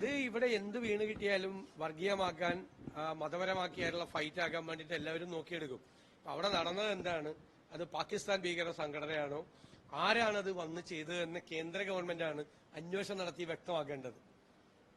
ഇത് ഇവിടെ എന്ത് വീണ് കിട്ടിയാലും വർഗീയമാക്കാൻ മതപരമാക്കിയായിട്ടുള്ള ഫൈറ്റ് ആക്കാൻ വേണ്ടിയിട്ട് എല്ലാവരും നോക്കിയെടുക്കും. അവിടെ നടന്നത് എന്താണ്? അത് പാകിസ്ഥാൻ ഭീകര സംഘടനയാണോ? ആരാണത് വന്ന് ചെയ്തതെന്ന് കേന്ദ്ര ഗവൺമെന്റാണ് അന്വേഷണം നടത്തി വ്യക്തമാക്കേണ്ടത്.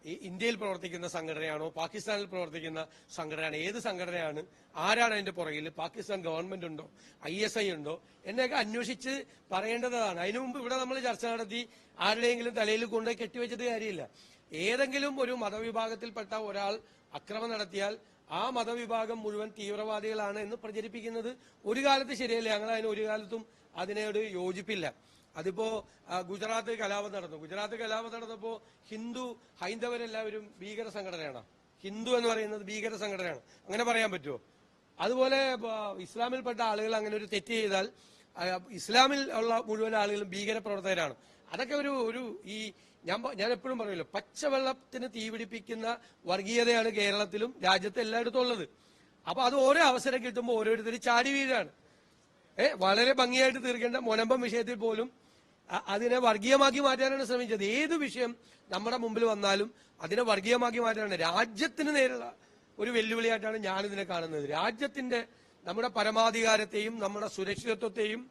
ഈ ഇന്ത്യയിൽ പ്രവർത്തിക്കുന്ന സംഘടനയാണോ? പാകിസ്ഥാനിൽ പ്രവർത്തിക്കുന്ന സംഘടനയാണ്. ഏത് സംഘടനയാണ്? ആരാണ് അതിന്റെ പുറകിൽ പാകിസ്ഥാൻ ഗവൺമെന്റ് ഉണ്ടോ? ഐ എസ് ഐ ഉണ്ടോ? എന്നെയൊക്കെ അന്വേഷിച്ച് പറയേണ്ടതാണ്. അതിനു മുമ്പ് ഇവിടെ നമ്മൾ ചർച്ച നടത്തി ആരുടെയെങ്കിലും തലയിൽ കൊണ്ടുപോയി കെട്ടിവെച്ചിട്ട് കാര്യമില്ല. ഏതെങ്കിലും ഒരു മതവിഭാഗത്തിൽപ്പെട്ട ഒരാൾ അക്രമം നടത്തിയാൽ ആ മതവിഭാഗം മുഴുവൻ തീവ്രവാദികളാണ് എന്ന് പ്രചരിപ്പിക്കുന്നത്. ഒരു കാലത്ത് ശരിയല്ല? ഞങ്ങൾ അതിന് ഒരു കാലത്തും അതിനോട് യോജിപ്പില്ല. അതിപ്പോ ഗുജറാത്ത് കലാപം നടന്നു. ഗുജറാത്ത് കലാപം നടന്നപ്പോ ഹിന്ദു ഹൈന്ദവരെല്ലാവരും ഭീകര സംഘടനയാണ്. ഹിന്ദു എന്ന് പറയുന്നത് ഭീകര സംഘടനയാണ്. അങ്ങനെ പറയാൻ പറ്റുമോ അതുപോലെ ഇസ്ലാമിൽപ്പെട്ട ആളുകൾ അങ്ങനെ ഒരു തെറ്റ് ചെയ്താൽ ഇസ്ലാമിൽ ഉള്ള മുഴുവൻ ആളുകളും ഭീകര പ്രവർത്തകരാണ്. അതൊക്കെ ഒരു ഒരു ഈ ഞാൻ ഞാൻ എപ്പോഴും പറയുമല്ലോ പച്ചവെള്ളത്തിന് തീപിടിപ്പിക്കുന്ന വർഗീയതയാണ് കേരളത്തിലും രാജ്യത്തെ എല്ലായിടത്തും ഉള്ളത്. അപ്പൊ അത് ഓരോ അവസരം കിട്ടുമ്പോൾ ഓരോരുത്തരും ചാടി വീഴാണ്. ഏ വളരെ ഭംഗിയായിട്ട് തീർക്കേണ്ട മൊനമ്പം വിഷയത്തിൽ പോലും അതിനെ വർഗീയമാക്കി മാറ്റാനാണ് ശ്രമിച്ചത്. ഏത് വിഷയം നമ്മുടെ മുമ്പിൽ വന്നാലും അതിനെ വർഗീയമാക്കി മാറ്റാനാണ്. രാജ്യത്തിന് നേരിടുന്ന ഒരു വെല്ലുവിളിയായിട്ടാണ് ഞാനിതിനെ കാണുന്നത്. രാജ്യത്തിന്റെ നമ്മുടെ പരമാധികാരത്തെയും നമ്മുടെ സുരക്ഷിതത്വത്തെയും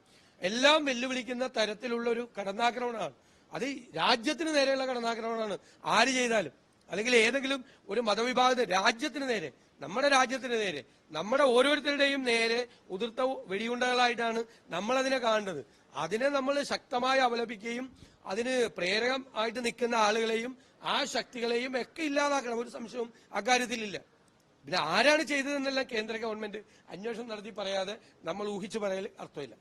എല്ലാം വെല്ലുവിളിക്കുന്ന തരത്തിലുള്ള ഒരു കടന്നാക്രമണമാണ്. അത് രാജ്യത്തിന് നേരെയുള്ള കടന്നാക്രമണമാണ്. ആര് ചെയ്താലും. അല്ലെങ്കിൽ ഏതെങ്കിലും ഒരു മതവിഭാഗത്തിന് രാജ്യത്തിന് നേരെ നമ്മുടെ രാജ്യത്തിന് നേരെ നമ്മുടെ ഓരോരുത്തരുടെയും നേരെ ഉതിർത്ത വെടിയുണ്ടകളായിട്ടാണ് നമ്മൾ അതിനെ കാണേണ്ടത് അതിനെ നമ്മൾ ശക്തമായി അപലപിക്കുകയും അതിന് പ്രേരകം ആയിട്ട് നിൽക്കുന്ന ആളുകളെയും ആ ശക്തികളെയും ഒക്കെ ഇല്ലാതാക്കണം. ഒരു സംശയവും അക്കാര്യത്തിലില്ല. പിന്നെ ആരാണ് ചെയ്തതെന്നെല്ലാം കേന്ദ്ര ഗവൺമെന്റ് അന്വേഷണം നടത്തി പറയാതെ നമ്മൾ ഊഹിച്ചു പറയൽ അർത്ഥമില്ല.